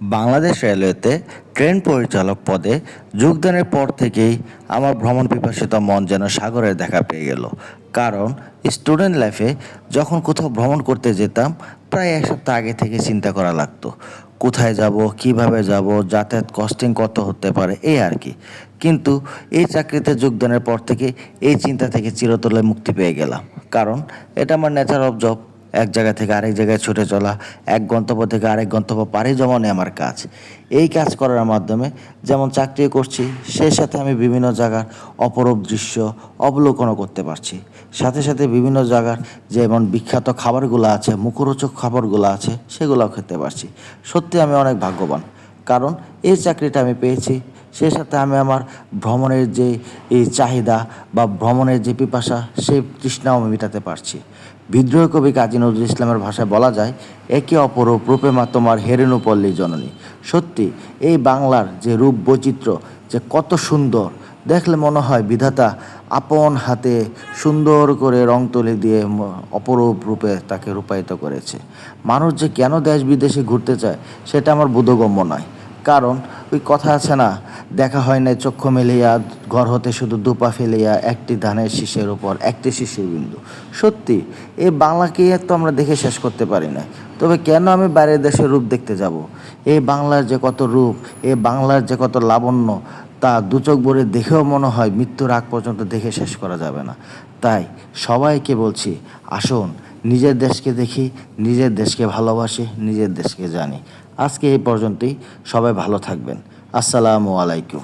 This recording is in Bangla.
বাংলাদেশ রেলওয়েতে ট্রেন পরিচালক পদে যোগদানের পর থেকেই আমার ভ্রমণ পিপাসিত মন যেন সাগরের দেখা পেয়ে গেল। কারণ স্টুডেন্ট লাইফে যখন কোথাও ভ্রমণ করতে যেতাম, প্রায় এক সপ্তাহ আগে থেকে চিন্তা করা লাগতো, কোথায় যাব, কীভাবে যাব, যাতায়াত কস্টিং কত হতে পারে এই আর কি। কিন্তু এই চাকরিতে যোগদানের পর থেকে এই চিন্তা থেকে চিরতলে মুক্তি পেয়ে গেলাম। কারণ এটা আমার নেচার অফ জব এক জায়গা থেকে আরেক জায়গায় ছুটে চলা, এক গন্তব্য থেকে আরেক গন্তব্য পাড়ি জমানো আমার কাজ। এই কাজ করার মাধ্যমে যেমন চাকরি করছি, সেই সাথে আমি বিভিন্ন জায়গার অপরূপ দৃশ্য অবলোকনও করতে পারছি। সাথে সাথে বিভিন্ন জায়গার যেমন বিখ্যাত খাবারগুলো আছে, মুখরোচক খাবারগুলো আছে, সেগুলোও খেতে পারছি। সত্যি আমি অনেক ভাগ্যবান, কারণ এই চাকরিটা আমি পেয়েছি সেই সাথে আমি আমার ভ্রমণের যে এই চাহিদা বা ভ্রমণের যে পিপাসা সেই তৃষ্ণাও আমি মেটাতে পারছি। বিদ্রোহ কবি কাজী নজরুল ইসলামের ভাষায় বলা যায়, একে অপরূপ রূপে মা তোমার হেরেনু পল্লী জননী। সত্যি, এই বাংলার যে রূপ বৈচিত্র্য, যে কত সুন্দর, দেখলে মনে হয় বিধাতা আপন হাতে সুন্দর করে রং তুলি দিয়ে অপরূপ রূপে তাকে রূপায়িত করেছে। মানুষ যে কেন দেশ বিদেশে ঘুরতে চায়, সেটা আমার বোধগম্য নয়। কারণ ওই কথা আছে না দেখা হয় না চক্ষু মেলিয়া, ঘর হতে শুধু দুপা ফেলিয়া একটি ধানের শীষের উপর একটি শিশির বিন্দু। সত্যি এই বাংলাকে তো আমরা দেখে শেষ করতে পারি না তবে কেন আমি বাইরের দেশের রূপ দেখতে যাব? এই বাংলার যে কত রূপ এই বাংলার যে কত লাবণ্য, তা দু চোখ ভরে দেখেও মনে হয় মৃত্যুর আগ পর্যন্ত দেখে শেষ করা যাবে না। তাই সবাইকে বলছি, আসুন, নিজের দেশকে দেখি, নিজের দেশকে ভালোবাসি, নিজের দেশকে জানি। আজকে এই পর্যন্তই, সবাই ভালো থাকবেন। আসসালামু আলাইকুম।